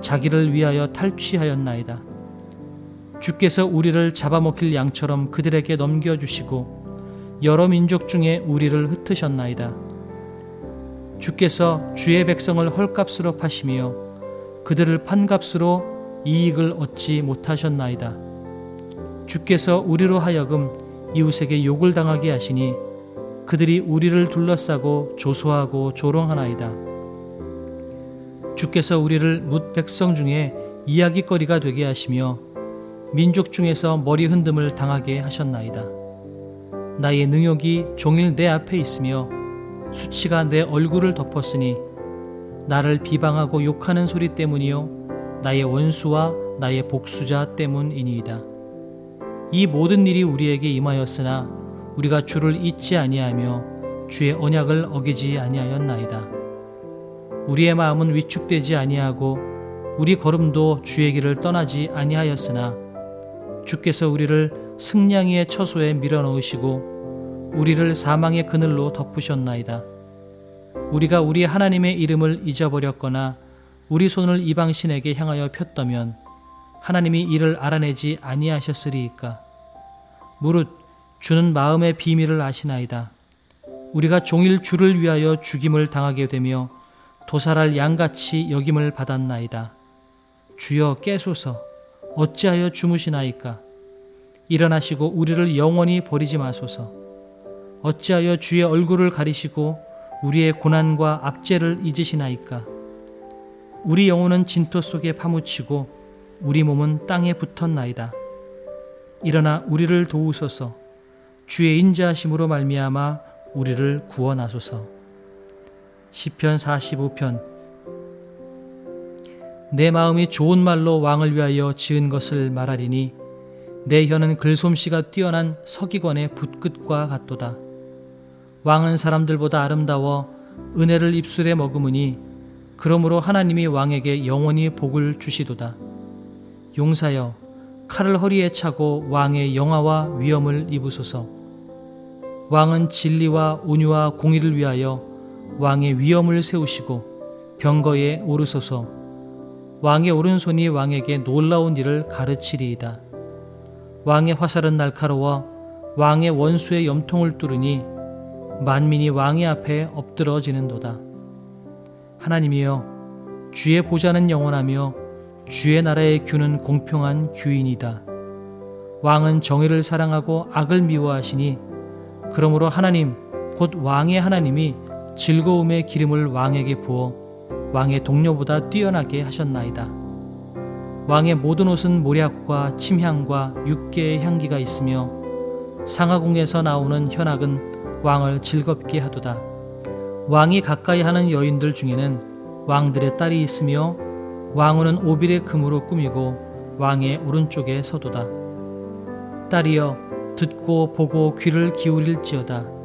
자기를 위하여 탈취하였나이다. 주께서 우리를 잡아먹힐 양처럼 그들에게 넘겨주시고 여러 민족 중에 우리를 흩으셨나이다. 주께서 주의 백성을 헐값으로 파시며 그들을 판값으로 이익을 얻지 못하셨나이다. 주께서 우리로 하여금 이웃에게 욕을 당하게 하시니 그들이 우리를 둘러싸고 조소하고 조롱하나이다. 주께서 우리를 뭇 백성 중에 이야기거리가 되게 하시며 민족 중에서 머리 흔듦을 당하게 하셨나이다. 나의 능욕이 종일 내 앞에 있으며 수치가 내 얼굴을 덮었으니 나를 비방하고 욕하는 소리 때문이요 나의 원수와 나의 복수자 때문이니이다. 이 모든 일이 우리에게 임하였으나 우리가 주를 잊지 아니하며 주의 언약을 어기지 아니하였나이다. 우리의 마음은 위축되지 아니하고 우리 걸음도 주의 길을 떠나지 아니하였으나 주께서 우리를 승냥이의 처소에 밀어넣으시고 우리를 사망의 그늘로 덮으셨나이다. 우리가 우리 하나님의 이름을 잊어버렸거나 우리 손을 이방신에게 향하여 폈다면 하나님이 이를 알아내지 아니하셨으리이까. 무릇 주는 마음의 비밀을 아시나이다. 우리가 종일 주를 위하여 죽임을 당하게 되며 도살할 양같이 여김을 받았나이다. 주여 깨소서 어찌하여 주무시나이까? 일어나시고 우리를 영원히 버리지 마소서. 어찌하여 주의 얼굴을 가리시고 우리의 고난과 압제를 잊으시나이까? 우리 영혼은 진토 속에 파묻히고 우리 몸은 땅에 붙었나이다. 일어나 우리를 도우소서. 주의 인자하심으로 말미암아 우리를 구원하소서. 시편 45편 내 마음이 좋은 말로 왕을 위하여 지은 것을 말하리니 내 혀는 글솜씨가 뛰어난 서기관의 붓끝과 같도다. 왕은 사람들보다 아름다워 은혜를 입술에 머금으니 그러므로 하나님이 왕에게 영원히 복을 주시도다. 용사여 칼을 허리에 차고 왕의 영화와 위엄을 입으소서. 왕은 진리와 온유와 공의를 위하여 왕의 위엄을 세우시고 병거에 오르소서. 왕의 오른손이 왕에게 놀라운 일을 가르치리이다. 왕의 화살은 날카로워 왕의 원수의 염통을 뚫으니 만민이 왕의 앞에 엎드러지는도다. 하나님이여 주의 보좌는 영원하며 주의 나라의 규는 공평한 규인이다. 왕은 정의를 사랑하고 악을 미워하시니 그러므로 하나님 곧 왕의 하나님이 즐거움의 기름을 왕에게 부어 왕의 동료보다 뛰어나게 하셨나이다. 왕의 모든 옷은 모략과 침향과 육계의 향기가 있으며 상하궁에서 나오는 현악은 왕을 즐겁게 하도다. 왕이 가까이 하는 여인들 중에는 왕들의 딸이 있으며 왕후는 오빌의 금으로 꾸미고 왕의 오른쪽에 서도다. 딸이여 듣고 보고 귀를 기울일지어다.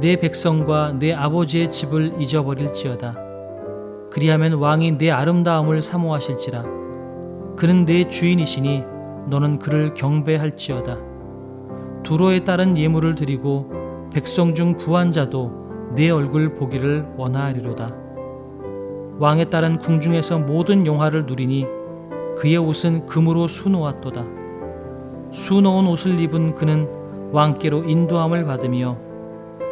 내 백성과 내 아버지의 집을 잊어버릴지어다. 그리하면 왕이 내 아름다움을 사모하실지라. 그는 내 주인이시니 너는 그를 경배할지어다. 두로에 따른 예물을 드리고 백성 중 부한 자도 내 얼굴 보기를 원하리로다. 왕에 따른 궁중에서 모든 용화를 누리니 그의 옷은 금으로 수놓았도다. 수놓은 옷을 입은 그는 왕께로 인도함을 받으며